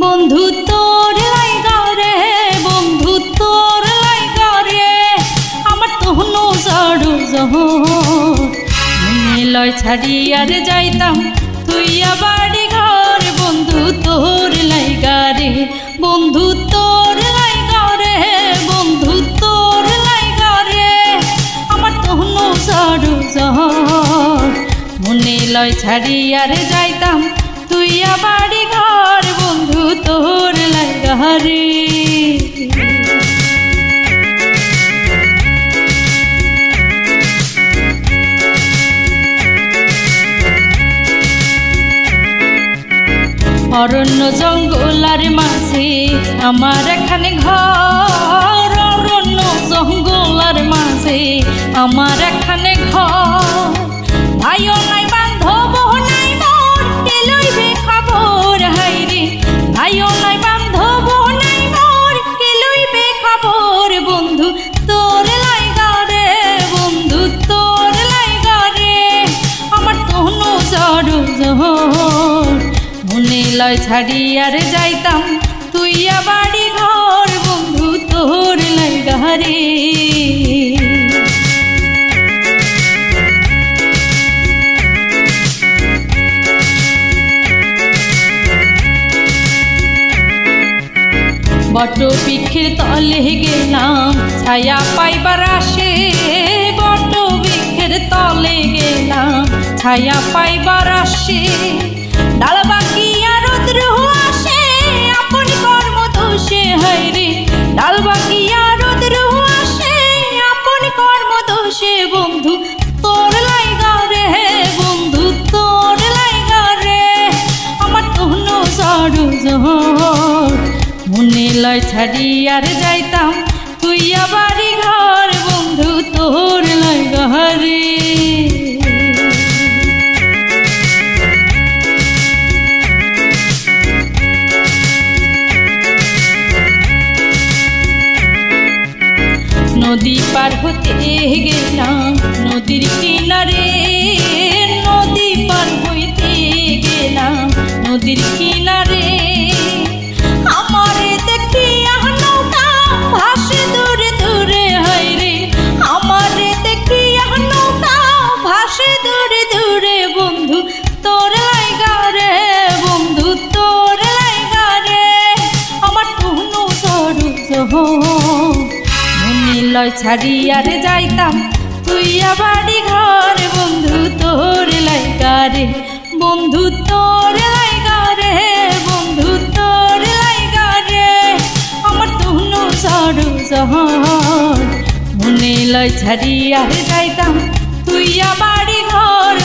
বন্ধু তোর লাইগা রে, বন্ধু তোর লাইগা রে, আমার তহনো জড়ো জহর। লয় ছাড়ি আর যাইতাম তুই বাড়ি ঘর বন্ধু তোর বন্ধু তোর লাইগা রে বন্ধু তোর লাইগা রে আমার তহনো সরু মনে লয় ছাড়ি আর যাইতাম, তুই বাড়ি ঘর, বন্ধু তোর লাগা রে অরণ্য জঙ্গলার মাঝে আমার এখানে ঘর। অরণ্য জঙ্গলার মাঝে আমার এখানে ছাড়ি আর যাইতাম। তুই বাড়ি ঘর, বন্ধু, তোর লাইগা রে বট বৃক্ষের তলে গেলাম, ছায়া পাইবার আসে। বট বৃক্ষের তলে গেলাম, ছায়া পাইবার আসে। লয় ছাড়ি আর যাইতাম, তুই বাড়ি ঘর, বন্ধু তোর লয় ঘরে। নদী পার হতে গেলাম নদীর কিনারে, নদী পার হইতে গেলাম নদীর কিনারে। লয় ছাড়ি রে যাইতাম। তুই বাড়ি ঘর, বন্ধু তোর লাইগা রে। বন্ধু তোর লাইগা রে, বন্ধু তোর লাইগা রে। আমার তুহনু সরু মনে লয় ছাড়ি আর যাইতাম। তুই বাড়ি ঘর